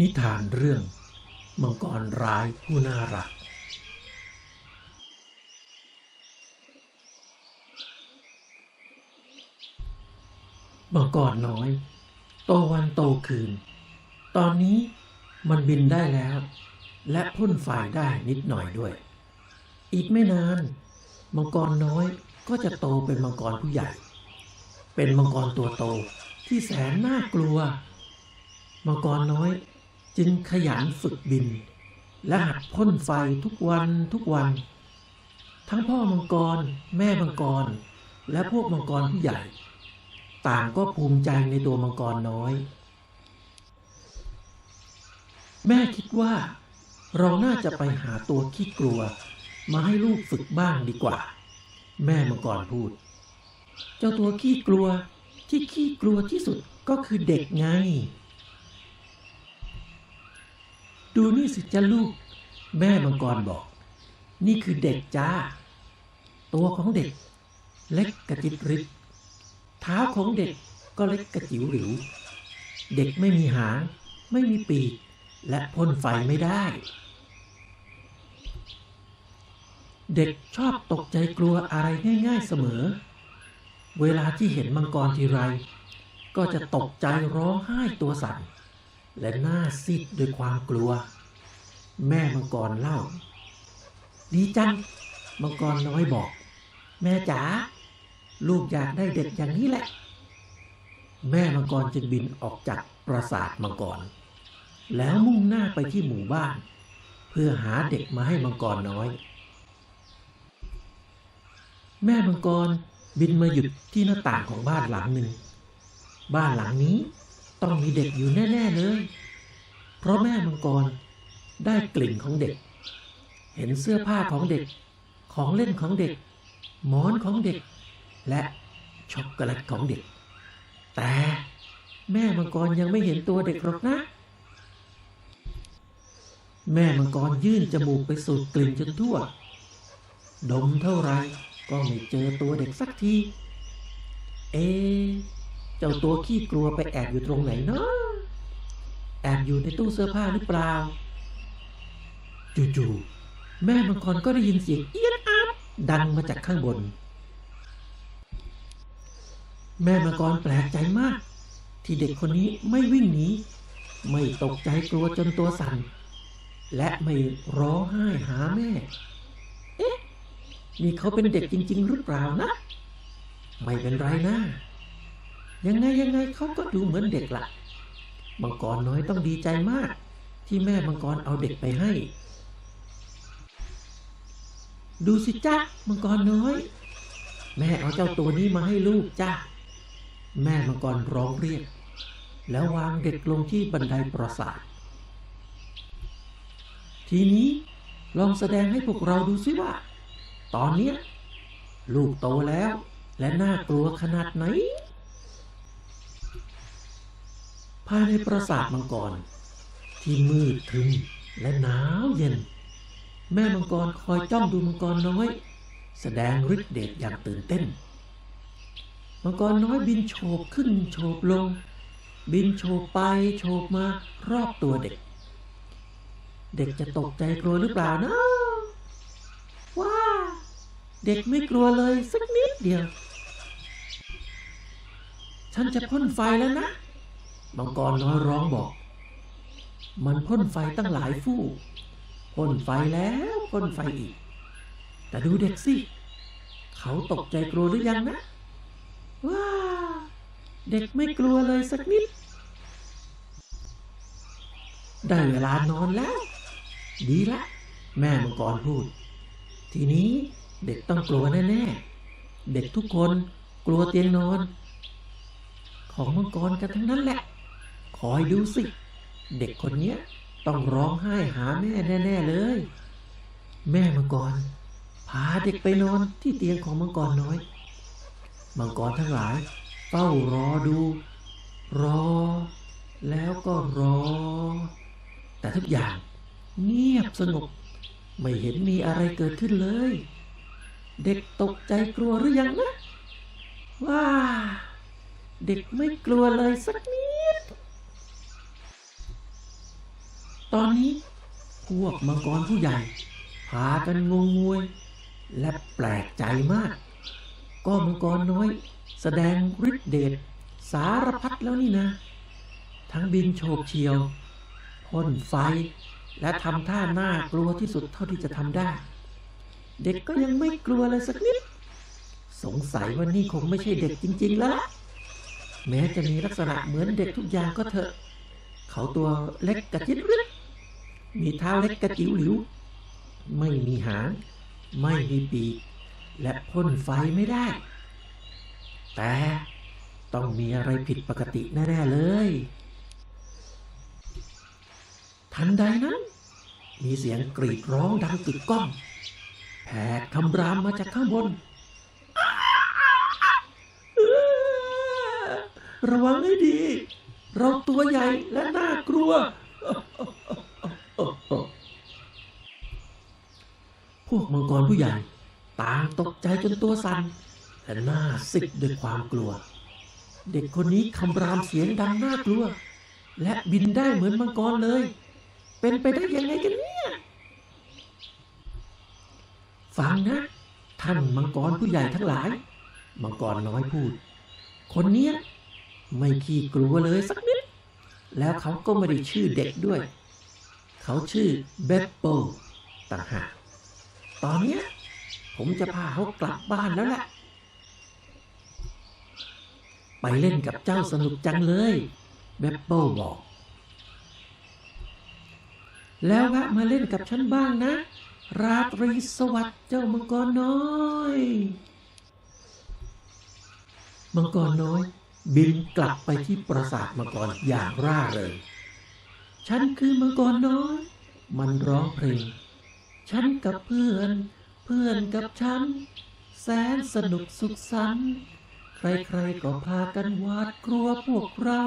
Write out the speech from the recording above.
นิทานเรื่องมังกรร้ายผู้น่ารัก มังกรน้อย โตวันโตคืน ตอนนี้มันบินได้แล้ว และพ่นไฟได้นิดหน่อยด้วย อีกไม่นาน มังกรน้อยก็จะโตเป็นมังกรผู้ใหญ่ เป็นมังกรตัวโตที่แสนน่ากลัว มังกรน้อย จึงขยันฝึกบิน และหัดพ่นไฟทุกวันทุกวัน ทั้งพ่อมังกร แม่มังกร และพวกมังกรผู้ใหญ่ ต่างก็ภูมิใจในตัวมังกรน้อย แม่คิดว่า เราน่าจะไปหาตัวขี้กลัว มาให้ลูกฝึกบ้างดีกว่า แม่มังกรพูด เจ้าตัวขี้กลัวที่ขี้กลัวที่สุดก็คือเด็กไง ดูนี่สิจ้าลูก แม่มังกรบอก นี่คือเด็กจ้า ตัวของเด็ก เล็กกระจิตริดเท้าของเด็กก็เล็กกระจิ๋วหริว เด็กไม่มีหาง ไม่มีปีก และพ่นไฟไม่ได้ เด็กชอบตกใจกลัวอะไรง่าย ๆเสมอ เวลาที่เห็นมังกรทีไร ก็จะตกใจร้องไห้ตัวสั่น และหน้าซีดด้วยความกลัว แม่มังกรเล่า ดีจัง มังกรน้อยบอก แม่จ๋าลูกอยากได้เด็กอย่างนี้แหละ แม่มังกรจึงบินออกจากปราสาทมังกร แล้วมุ่งหน้าไปที่หมู่บ้าน เพื่อหาเด็กมาให้มังกรน้อย แม่มังกรบินมาหยุดที่หน้าต่างของบ้านหลังหนึ่ง บ้านหลังนี้ ต้องมีเด็กอยู่แน่ๆเลย เพราะแม่มังกรได้กลิ่นของเด็ก เห็นเสื้อผ้าของเด็ก ของเล่นของเด็ก หมอนของเด็ก และช็อกโกแลตของเด็ก แต่แม่มังกรยังไม่เห็นตัวเด็กหรอกนะ แม่มังกรยื่นจมูกไปสูดกลิ่นจนทั่ว ดมเท่าไรก็ไม่เจอตัวเด็กสักที เอะ จ้าตัวขี้กลัวไปแอบอยู่ตรงไหนเนาะแอบอยู่ในตู้เสื้อผ้าหรือเปล่า จู่ๆแม่มังกรก็ได้ยินเสียงเอียดอาดดังมาจากข้างบน แม่มังกรแปลกใจมาก ที่เด็กคนนี้ไม่วิ่งหนีไม่ตกใจกลัวจนตัวสั่น และไม่ร้องไห้หาแม่ เอ๊ะนี่เขาเป็นเด็กจริง ๆ หรือเปล่านะ ไม่เป็นไรนะ ยังไงยังไงเขาก็ดูเหมือนเด็กละมังกรน้อยต้องดีใจมาก ที่แม่มังกรเอาเด็กไปให้ ดูสิจ้ามังกรน้อย แม่เอาเจ้าตัวนี้มาให้ลูกจ้าแม่มังกรร้องเรียก แล้ววางเด็กลงที่บันไดปราสาท ทีนี้ลองแสดงให้พวกเราดูสิว่า ตอนนี้ลูกโตแล้ว และน่ากลัวขนาดไหน ภายในปราสาทมังกร ที่มืดทึมและหนาวเย็น แม่มังกรคอยจ้องดูมังกรน้อย แสดงฤทธิ์เดชอย่างตื่นเต้น มังกรน้อยบินโฉบขึ้นโฉบลง บินโฉบไปโฉบมารอบตัวเด็ก เด็กจะตกใจกลัวหรือเปล่านะว้าเด็กไม่กลัวเลยสักนิดเดียว ฉันจะพ่นไฟแล้วนะ มังกรน้อยร้องบอก มันพ่นไฟตั้งหลายฟู่พ่นไฟแล้วพ่นไฟอีก แต่ดูเด็กสิ เขาตกใจกลัวหรือยังนะ ว้า เด็กไม่กลัวเลยสักนิด ได้เวลานอนแล้ว ดีละ แม่มังกรพูด ทีนี้เด็กต้องกลัวแน่ๆ เด็กทุกคนกลัวเตียงนอน ของมังกรกันทั้งนั้นแหละ อยดูสิ เด็กคนเนี้ยต้องร้องไห้หาแม่แน่ๆเลย แม่มังกรพาเด็กไปนอนที่เตียงของมังกรน้อย มังกรทั้งหลายเฝ้ารอดู รอ แล้วก็รอ แต่ทุกอย่างเงียบสงบไม่เห็นมีอะไรเกิดขึ้นเลย เด็กตกใจกลัวหรือยังนะ ว้า เด็กไม่กลัวเลยสักนิด ตอนนี้พวกมังกรผู้ใหญ่พากันงงงวย และแปลกใจมาก ก็มังกรน้อย แสดงฤทธิเดชสารพัดแล้วนี่นะ ทั้งบินโฉบเฉียวพ่นไฟ และทำท่าหน่ากลัวที่สุดเท่าที่จะทำได้ เด็กก็ยังไม่กลัวเลยสักนิด สงสัยว่านี่คงไม่ใช่เด็กจริง ๆ แล้ว แม้จะมีลักษณะเหมือนเด็กทุกอย่างก็เถอะ เขาตัวเล็กกระจิตริด มีเท้าเล็กกระจิ๋วหลิว ไม่มีหาง ไม่มีปีก และพ่นไฟไม่ได้ แต่ต้องมีอะไรผิดปกติแน่ ๆ เลย ทันใดนั้น มีเสียงกรีดร้องดังกึกก้องแผ่คำรามมาจากข้างบน ระวังให้ดี เราตัวใหญ่และน่ากลัว พวกมังกรผู้ใหญ่ต่างตกใจจนตัวสั่นและหน้าสิกด้วยความกลัว เด็กคนนี้คำรามเสียงดังน่ากลัว และบินได้เหมือนมังกรเลย เป็นไปได้ยังไงกันเนี่ยฟังนะท่านมังกรผู้ใหญ่ทั้งหลาย มังกรน้อยพูด คนเนี้ยไม่ขี้กลัวเลยสักนิด แล้วเขาก็ไม่ได้ชื่อเด็กด้วย เขาชื่อเบปโปต่างหากตอนเนี้ยผมจะพาเขากลับบ้านแล้วแหละ ไปเล่นกับเจ้าสนุกจังเลยเบปโปบอก แล้วแวะมาเล่นกับฉันบ้างนะ ราตรีสวัสดิ์เจ้ามังกรน้อยมังกรน้อย บินกลับไปที่ปราสาทมังกรอย่างร่าเริง ฉันคือมังกรน้อย มันร้องเพลง ฉันกับเพื่อน เพื่อนกับฉัน แสนสนุกสุขสันต์ ใครๆก็พากันหวาดกลัวพวกเรา